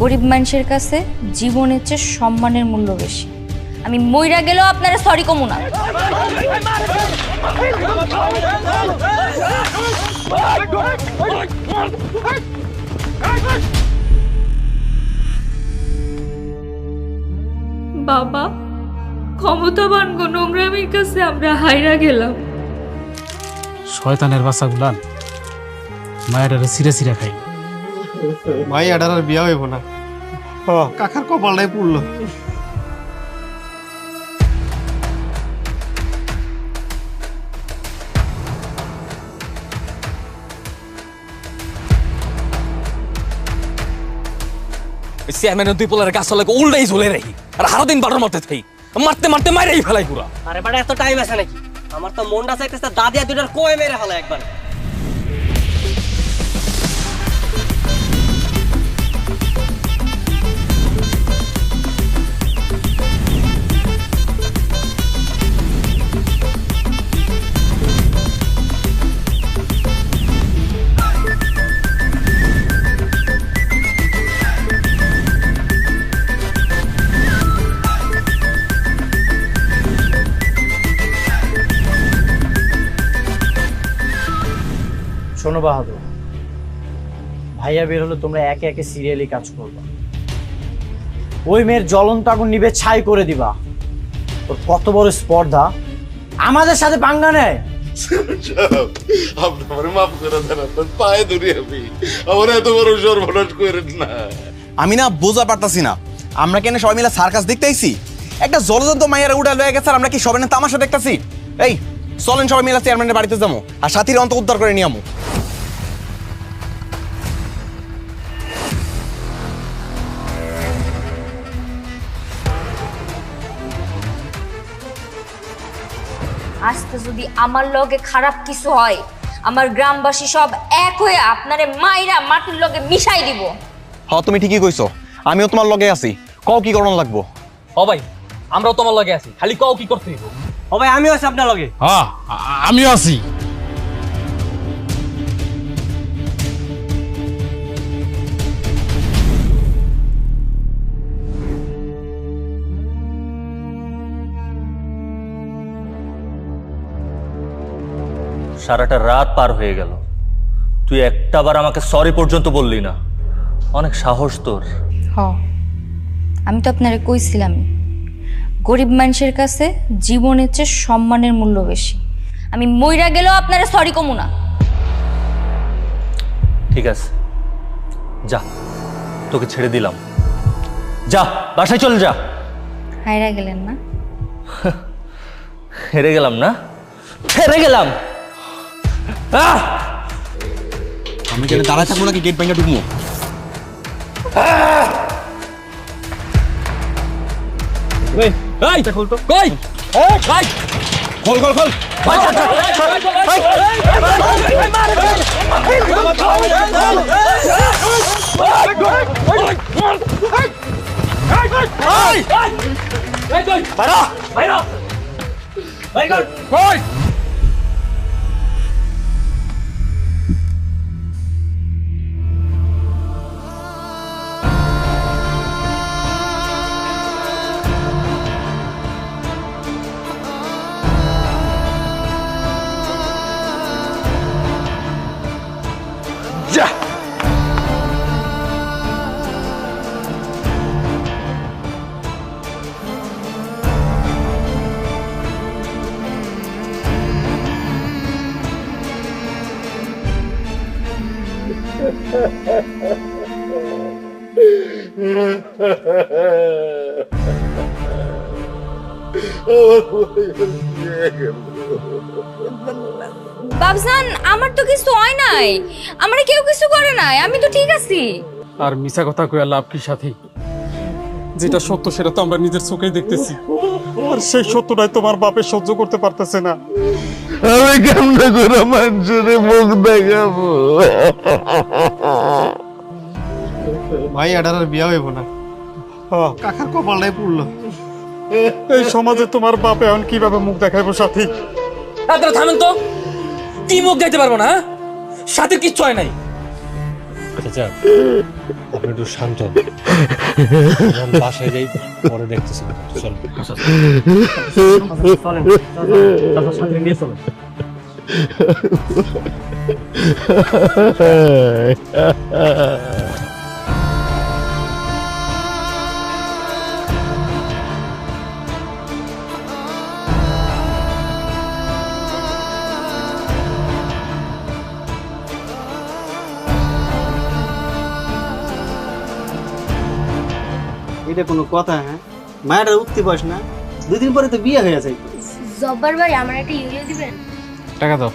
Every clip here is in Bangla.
গরিব মানুষের কাছে জীবনের চেয়ে সম্মানের মূল্য বেশি। আমি মইরা গেলেও আপনারা সরি কমু না। বাবা ক্ষমতাবান গো নোংরামির কাছে আমরা হাইরা গেলাম। শয়তানের বাসা গুলান মায়ের সিরে সিরে খাই ভাই এটার আর বিয়া হইব না। কাকার কপালটাই পুড়লো। চেয়ারম্যানের দুই পোলার গাছ লাগে উল্টাই ঝুলে রাখি আর হারো দিন বারোর মধ্যে থাই মারতে মারতে মারেই ফেলাই পুরা। আরে বাড়া এত টাইম আছে নাকি? আমার তো মনটা চাইতেছে দাদিয়া দুটার কোয়ে মেরে ফেলা একবার। শোনো বাহাদুর ভাইয়া বের হলে তোমরা একে একে সিরিয়ালি কাজ করবা। ওই মেয়ের জ্বলন্ত আগুন নিবে ছাই করে দিবা। ওর কত বড় স্পর্ধা। আমাদের সাথে পাঙ্গা নেয়। আপনি আমার মাফ করে দেন আপনার পায়ে ধরি আমি। আমার এত বড় সর্বনাশ করেন না। আমি না বোঝা পারতাছি না। আমরা কেন সবাই মিলে সার্কাস দেখতে আইছি? একটা জলজন্ত মাইয়ার উড়া লয়ে গেছে আর আমরা কি সবাই না তামাশা দেখতাছি? এই চলেন সবাই মিলে চেয়ারম্যানের বাড়িতে যাব। আর সাথীর অন্ত উদ্ধার করে নিয়ে আমু। যদি আমার লগে খারাপ কিছু হয় আমার গ্রামবাসী সব এক হয়ে আপনারে মাইরা মাটির লগে মিশাই দিব। হ তুমি ঠিকই কইছো। আমিও তোমার লগে আছি। কও কি করণ লাগবো? ও ভাই আমরাও তোমার লগে আছি। খালি কও কি করতে হইব? ও ভাই আমিও আছি আপনার লগে। হ্যাঁ আমিও আছি। সারাটা রাত পার হয়ে গেল। তুই একটাবার আমাকে সরি পর্যন্ত বললি না। অনেক সাহস তোর। হ। আমি তো আপনারে কইছিলাম গরিব মানুষের কাছে জীবনের চেয়ে সম্মানের মূল্য বেশি। আমি মইরা গেলেও আপনারা সরি কমু না। ঠিক আছে। যা তোকে ছেড়ে দিলাম। যা বাসায় চল যা। হাইরা গেলেন না। হেরে গেলাম না? হেরে গেলাম! আমি কেন দাঁড়ায় থাকব নাকি গেট ভেঙে ঢুকবো এই কই ভাই খোল খোল খোল বাবজান আমার তো কিছু হয় নাই। আমার কেউ কিছু করে নাই আমি তো ঠিক আছি। আর মিছা কথা কইয়া লাভ কি সাথী? যেটা সত্য সেটা তো আমরা নিজের চোখেই দেখতেছি। আর সেই সত্যটাই তোমার বাপে সহ্য করতে পারতেছে না। আমি কেমনে করে মানুষের মুখ দেখাবো? ভাই এটার আর বিয়া হইব না। ও কাকার কপালটাই পুড়লো। এই সমাজে তোমার বাপে এখন কীভাবে মুখ দেখাইবো সাথী? আপনারা থামেন তো কি মুখ দেখতে পারব না হ্যাঁ? সাথে কিচ্ছু হয় নাই চাচা আপনি একটু শান্ত হন। এখন বাসায় যাই পরে দেখতেছি চল চলেন এটা কোনো কথা হ্যাঁ? মায়েরা উঠতে পাস না। দুদিন পরে তো বিয়ে হয়ে যায় জব্বার ভাই আমার একটা ইউরিয়া দিবেন? টাকা দাও।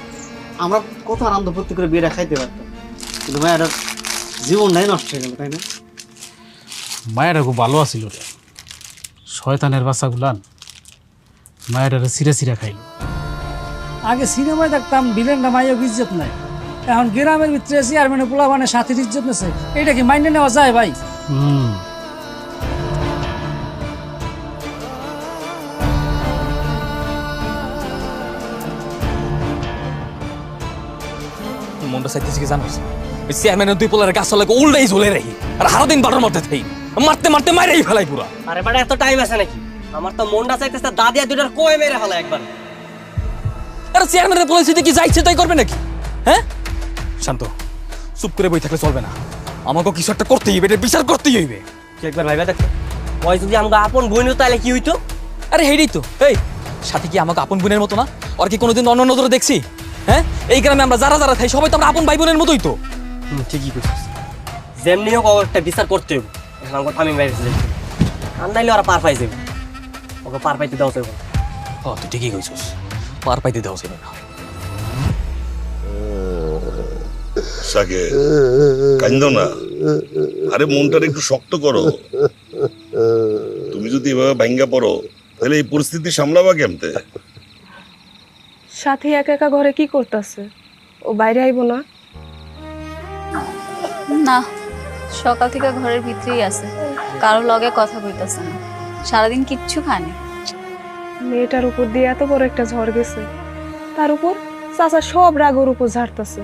আমরা কত আনন্দ ফুর্তি করে বিয়েটা খাইতে পারতাম। কিন্তু মায়েরা জীবনটাই নষ্ট হয়ে গেল তাই না? মায়েরা খুব ভালো আছিল রে। শয়তানের বাচ্চাগুলান মায়েরা সিরা সিরা খাইল। আগে সিনেমায় দেখতাম ভিলেনটা মাইয়া ইজ্জত নাই। এখন গ্রামের ভিতরে চেয়ারম্যানে পোলা মানে সাথীর ইজ্জত নেছে এটা কি মাইনে নেওয়া যায় ভাই? হুম। মনটা চাইতেছি কি জানোস? ওই চেয়ারম্যানের দুই পোলার গাছ লাগে উল্টাই ঝুলে রাখি আর বাটার মধ্যে থাই। মারতে মারতে মাইরাই ফেলাই পুরা। আরে বাড়া এত টাইম আছে নাকি? আমার তো মনটা চাইতেছে দাদি আর দুটার কয়ে মেরে ফেলে একবার। আরে চেয়ারম্যানের কি যাইছে তাই করবে নাকি? হ্যাঁ? শান্ত চুপ করে বই থাকলে চলবে না। আমাকে কিছু একটা করতেই হইবে এটা বিচার করতেই হইবে। তুই একবার ভাইবা দেখো। ওই যদি আমাকে আপন বইন তাহলে কি হইতো? আরে হেডি তো এই সাথে কি আমাকে আপন বোনের মতো না? আর কি কোনোদিন অন্য নজরে দেখছি? হ্যাঁ? এই গ্রামে আমরা যারা যারা থাই সবাই তো আমরা আপন ভাই বোনের মতোই তো। হুম ঠিকই কইছিস। যেমনি হোক ওর একটা বিচার করতে হবে এখন বাইরে যাই আর নাইলে ওরা পার পাই যাবে ওকে পার পাইতে দাও যাবে ও তুই ঠিকই কইছিস। পার পাইতে দেওয়া যাবে না। সাকে কান্দ না। আরে মনটার একটু শক্ত করো। তুমি যদি এভাবে ভাঙ্গা পড়ো তাহলে এই পরিস্থিতি সামলাবা কেমতে? সাথে একা একা ঘরে কি করতেছে? ও বাইরে আইব না? না সকাল থেকে ঘরের ভিতরেই আছে। কারও লগে কথা কইতাছে না। সারাদিন কিচ্ছু খায়নি। মেয়েটার উপর দিয়ে এত বড় একটা ঝড় গেছে। তার উপর চাচা সব রাগ ওর উপর ঝাড়তেছে।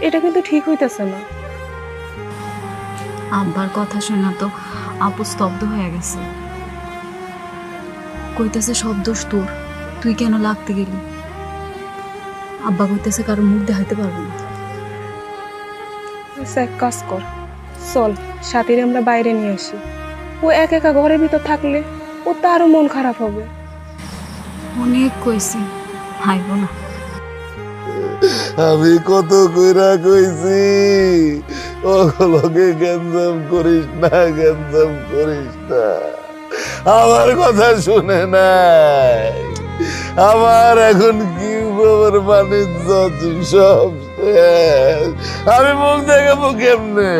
এটা কিন্তু ঠিক হইতেছে না। আব্বার কথা শুনে তো আপু স্তব্ধ হয়ে গেছে। কইতেছে সব দোষ তোর। তুই কেন লাগতে গেলি? আব্বা কইতেছে কারও মুখ দেখাইতে পারব না। এক কাজ কর চল সাথীরে আমরা বাইরে নিয়ে আসি। ও এক একা ঘরের ভিতর থাকলে ও তারও মন খারাপ হবে। অনেক কইছি হাইব না। আমি কত কইরা কইছি ওগুলোকে গ্যাঞ্জাম করিস না গ্যাঞ্জাম করিস না। আমার কথা শুনে নাই। আমার এখন কি খবর বাণিজ্য সব শেষ। আমি মুখ দেখাবো কেমনে?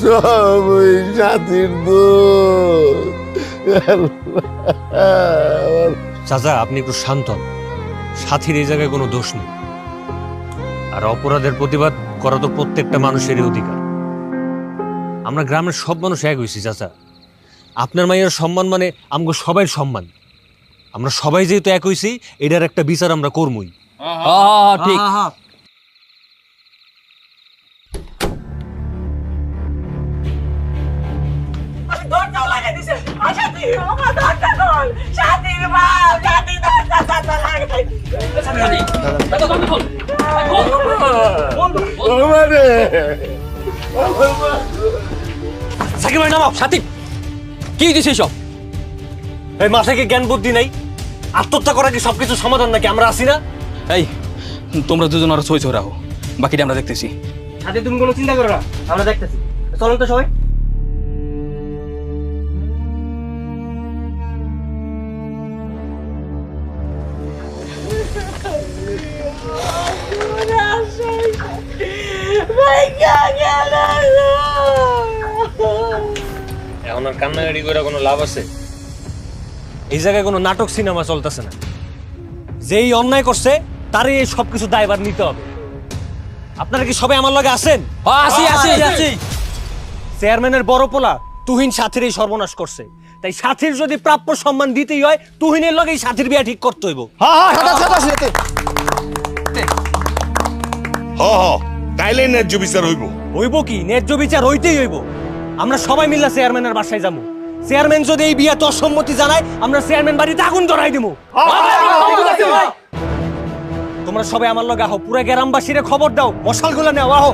সব ওই সাথীর চাচা, আপনি একটু শান্ত সাথীর এই জায়গায় কোনো দোষ নেই। আর অপরাধের প্রতিবাদ করা তো প্রত্যেকটা মানুষেরই অধিকার। আমরা গ্রামের সব মানুষ এক হয়েছি, চাচা। আপনার মায়ের সম্মান মানে আমগো সবাই সম্মান। আমরা সবাই যেহেতু এক হয়েছি এটার একটা বিচার আমরা করবই হ্যাঁ ঠিক। সাকিব ভাই নামাও সাথী। কি দিছে সব এই মাথায় কি জ্ঞান বুদ্ধি নাই? আত্মহত্যা করা কি সবকিছু সমাধান নাকি? আমরা আছি না? এই তোমরা দুজন আর সই রাখো বাকিটা আমরা দেখতেছি। সাথে তুমি কোনো চিন্তা করো না আমরা দেখতেছি। চলুন তো সবাই। এখন আর কান্নাকাটি করে কোনো লাভ আছে? এই জায়গায় কোনো নাটক সিনেমা চলতেছে না। যেই অন্যায় করছে তারই এই সব কিছু দায়ভার নিতে হবে। আপনারা কি সবাই আমার লগে আছেন? আসি আসি আছি চেয়ারম্যানের বড় পোলা তুহিন সাথীর এই সর্বনাশ করছে। তাই সাথীর যদি প্রাপ্য সম্মান দিতেই হয় তুহিনের লগেই সাথীর বিয়া ঠিক করতে হইব। তাইলে ন্যায্য বিচার হইব। হইব কি? ন্যায্য বিচার হইতেই হইব। আমরা সবাই মিল্লা চেয়ারম্যানের বাসায় যাব। চেয়ারম্যান যদি এই বিয়ে অসম্মতি সম্মতি জানায়, আমরা চেয়ারম্যান বাড়িতে আগুন ধরাই দিব তোমরা সবাই আমার লগে আহো, পুরো গ্রামবাসীরে খবর দাও, মশালগুলো নেওয়া আহো।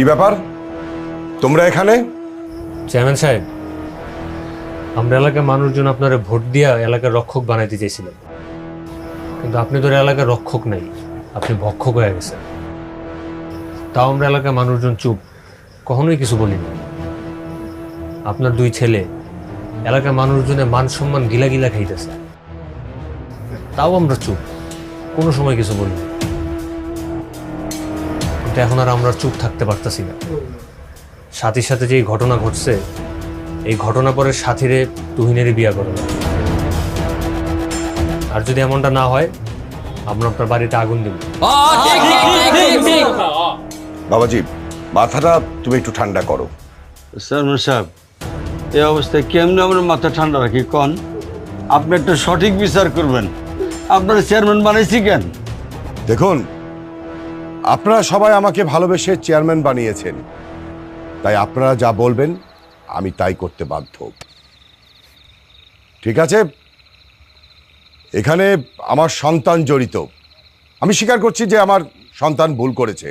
কি ব্যাপার? তোমরা এখানে? চেয়ারম্যান সাহেব, আমরা এলাকার মানুষজন আপনারা ভোট দিয়া এলাকার রক্ষক বানাইতে চাইছিলেন কিন্তু আপনি তো এলাকার রক্ষক নাই, আপনি ভক্ষক হয়ে গেছেন। তাও আমরা এলাকার মানুষজন চুপ, কখনোই কিছু বলিনি আপনার দুই ছেলে, এলাকার মানুষজনের মান সম্মান গিলা গিলা খাইতেছে। তাও আমরা চুপ, কোনো সময় কিছু বলিনি কিন্তু এখন আর আমরা চুপ থাকতে পারতেছি না। সাথীর সাথে যে ঘটনা ঘটছে এই ঘটনা পরে সাথীরে তুহিনেরই বিয়া করে। আর যদি এমনটা না হয় আমরা আপনার বাড়িতে আগুন দেব। বাবাজি মাথাটা তুমি একটু ঠান্ডা করো। সাহেব এই অবস্থায় কেমনে আমরা মাথা ঠান্ডা রাখি কন? আপনি একটা সঠিক বিচার করবেন। আপনার চেয়ারম্যান বানাইছি কেন? দেখুন আপনারা সবাই আমাকে ভালোবেসে চেয়ারম্যান বানিয়েছেন। তাই আপনারা যা বলবেন, আমি তাই করতে বাধ্য। ঠিক আছে? এখানে আমার সন্তান জড়িত। আমি স্বীকার করছি যে আমার সন্তান ভুল করেছে।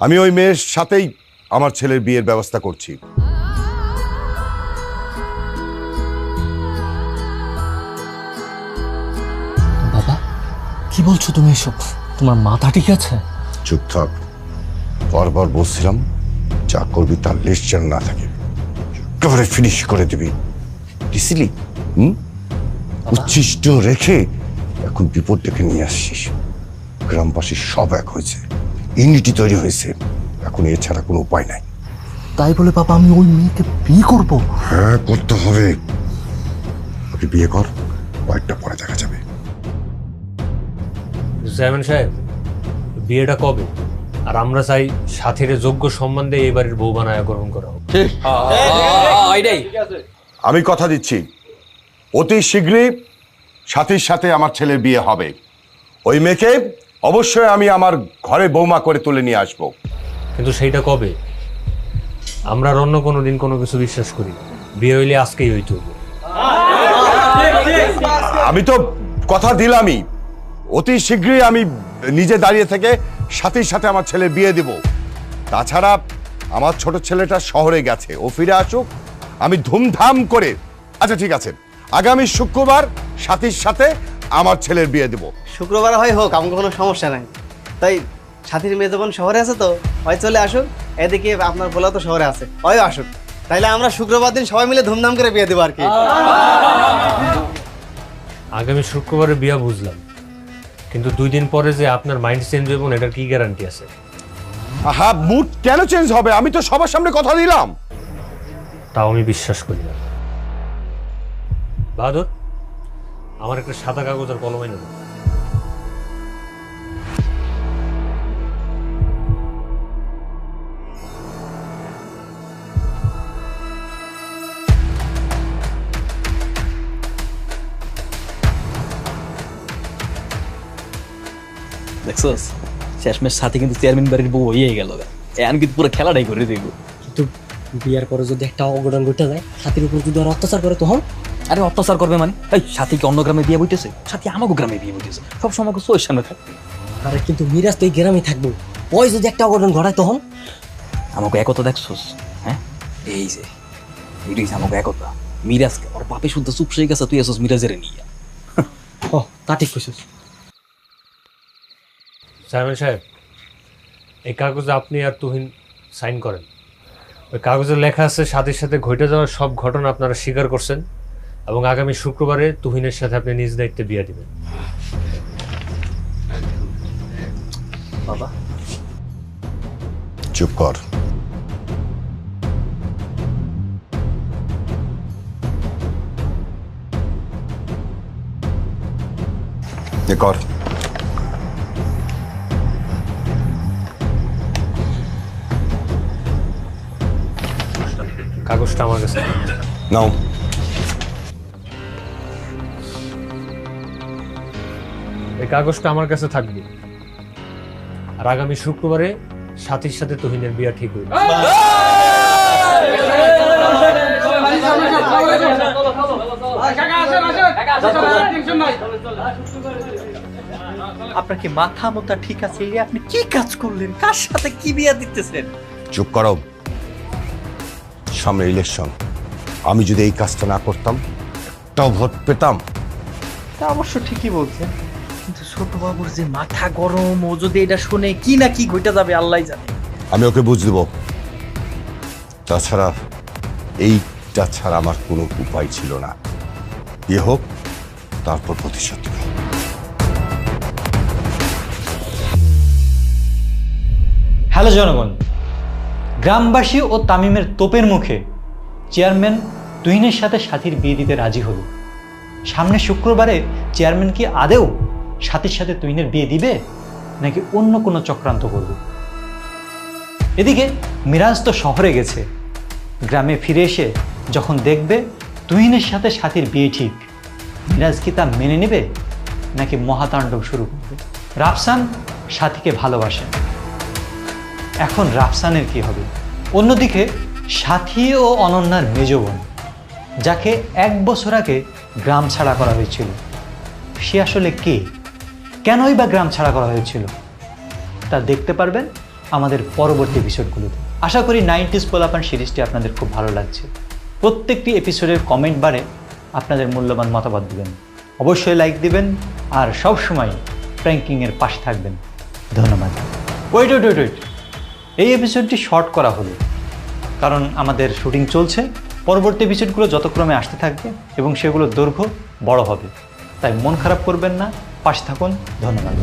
আমি ওই মেয়ের সাথেই আমার ছেলের বিয়ের ব্যবস্থা করছি। বাবা, কি বলছো তুমি এসব? তোমার মাথা ঠিক আছে? চুপ থাক। বারবার বলছিলাম যা করবি তার লিস্ট যেন না থাকে। একেবারে ফিনিশ করে দিবি। দিছিলি? হুম? উচ্ছিষ্ট রেখে এখন বিপদ ডেকে নিয়ে আসছিস। গ্রামবাসী সব এক হয়েছে। ইউনিটি তৈরি হয়েছে। এখন এছাড়া কোনো উপায় নাই। তাই বলে বাবা আমি ওই মেয়েকে বিয়ে করব? হ্যাঁ করতে হবে। বিয়ে কর। চেয়ারম্যান সাহেব বিয়েটা কবে? আর আমরা চাই সাথীরে যোগ্য সম্মান দিয়ে এই বাড়ির বউ বানায় গ্রহণ করা হোক। আমি কথা দিচ্ছি। অতি শীঘ্রই সাথীর সাথে আমার ছেলের বিয়ে হবে। ওই মেয়েকে অবশ্যই আমি আমার ঘরে বৌমা করে তুলে নিয়ে আসব। কিন্তু সেইটা কবে? আমরা অন্য কোনো দিন কোনো কিছু বিশ্বাস করি বিয়ে হইলে আজকেই হইতে হবে। আমি তো কথা দিলামই। অতি শীঘ্রই আমি নিজে দাঁড়িয়ে থেকে সাথীর সাথে আমার ছেলের বিয়ে দিব। তাছাড়া আমার ছোট ছেলেটা শহরে গেছে ও ফিরে আসুক। আমি ধুমধাম করে আচ্ছা ঠিক আছে আগামী শুক্রবার সাথীর সাথে আমার ছেলের বিয়ে দেব। শুক্রবার হয় হোক আমার কোনো সমস্যা নাই। তাই সাথীর মেয়ে যখন শহরে আছে তো হয় চলে আসুক এদিকে আপনার বলা তো শহরে আছে হয় আসুক। তাইলে আমরা শুক্রবার দিন সবাই মিলে ধুমধাম করে বিয়ে দেবো আর কি। আগামী শুক্রবারে বিয়া বুঝলাম। কিন্তু দুই দিন পরে যে আপনার মাইন্ড চেঞ্জ হইব না এটার কি গ্যারান্টি আছে? আহা মুড কেন চেঞ্জ হবে? আমি তো সবার সামনে কথা দিলাম। তাও আমি বিশ্বাস করি না। বাহাদুর আমার একটা সাদা কাগজ আর কলমে এনে দেখছস? শেষমেশ সাথে কিন্তু চেয়ারম্যান বাড়ির বউ হয়ে গেল এখন কিন্তু পুরো খেলাটাই করে দেবো। কিন্তু বিয়ার পরে যদি একটা অঘটন ঘটে যায় সাথীর উপর যদি ওরা অত্যাচার করে তখন? আরে অত্যাচার করবে মানে? এই সাথী কি অন্য গ্রামে বিয়ে বইতেছে? সাথী আমাকে গ্রামে বিয়ে বইতেছে। সব সময় চোখের সামনে থাকবে আরে কিন্তু মিরাজ তো এই গ্রামে থাকব। ওই যদি একটা অঘটন ঘটায় তখন? আমাকে একতা দেখছস? হ্যাঁ? এই যে এটাই আমাকে একতা। মিরাজকে ওর বাপে শুদ্ধ চুপ সেই গেছে তুই এসস মিরাজের নিয়ে। ও তা ঠিক কইছিস। চেয়ারম্যান সাহেব এই কাগজে আপনি আর তুহিন সাইন করেন। ওই কাগজে লেখা আছে সাথে সাথে ঘটে যাওয়া সব ঘটনা আপনারা স্বীকার করছেন এবং আগামী শুক্রবারে তুহিনের সাথে আপনি নিজ দায়িত্বে বিয়ে দেবেন। বাবা। চুপ কর। কর। কাগজটা আমার কাছে। নাও। এই কাগজটা আমার কাছে থাকবে। আর আগামী শুক্রবারে সাথীর সাথে তুহিনের বিয়া ঠিক হইবে আপনার কি মাথা মোতা ঠিক আছে? আপনি কি কাজ করলেন? কার সাথে কি বিয়া দিতেছেন? চুপ করো। সামনে ইলেকশন আমি যদি এই কাজটা না করতাম একটাও ভোট পেতাম। তা অবশ্য ঠিকই বলছেন। কিন্তু ছোট বাবুর যে মাথা গরম ও যদি এটা শুনে কি না কি ঘটে যাবে আল্লাহ জানে। আমি ওকে বুঝ দেব। তাছাড়া এইটা ছাড়া আমার কোনো উপায় ছিল না। বিয়ে হোক তারপর প্রতিশোধ হ্যালো জনগণ গ্রামবাসী ও তামিমের তোপের মুখে চেয়ারম্যান তুহিনের সাথে সাথীর বিয়ে দিতে রাজি হলো। সামনে শুক্রবারে চেয়ারম্যান কি আদেও সাথীর সাথে তুহিনের বিয়ে দিবে, নাকি অন্য কোনো চক্রান্ত করবে? এদিকে মিরাজ তো শহরে গেছে। গ্রামে ফিরে এসে যখন দেখবে তুহিনের সাথে সাথীর বিয়ে ঠিক, মিরাজ কি তা মেনে নেবে, নাকি মহাতাণ্ডব শুরু করবে? রাফসান সাথীকে ভালোবাসে। এখন রাফসানের কি হবে? অন্যদিকে, সাথী ও অনন্যার মেজ বোন, যাকে এক বছর আগে গ্রাম ছাড়া করা হয়েছিল। সে আসলে কে? কেনই বা গ্রাম ছাড়া করা হয়েছিল? তা দেখতে পারবেন আমাদের পরবর্তী এপিসোডগুলোতে আশা করি নাইনটিস পোলাপান সিরিজটি আপনাদের খুব ভালো লাগছে। প্রত্যেকটি এপিসোডের কমেন্ট বারে আপনাদের মূল্যবান মতামত দিবেন। অবশ্যই লাইক দিবেন আর সব সময় প্র্যাঙ্কিংয়ের পাশে থাকবেন। ধন্যবাদ। ওয়েট ওয়েট ওয়েট ওয়েট এই এপিসোডটি শর্ট করা হলো। কারণ আমাদের শুটিং চলছে। পরবর্তী এপিসোডগুলো যতক্রমে আসতে থাকবে এবং সেগুলো দৈর্ঘ্য বড় হবে। তাই মন খারাপ করবেন না। পাশে থাকুন। ধন্যবাদ।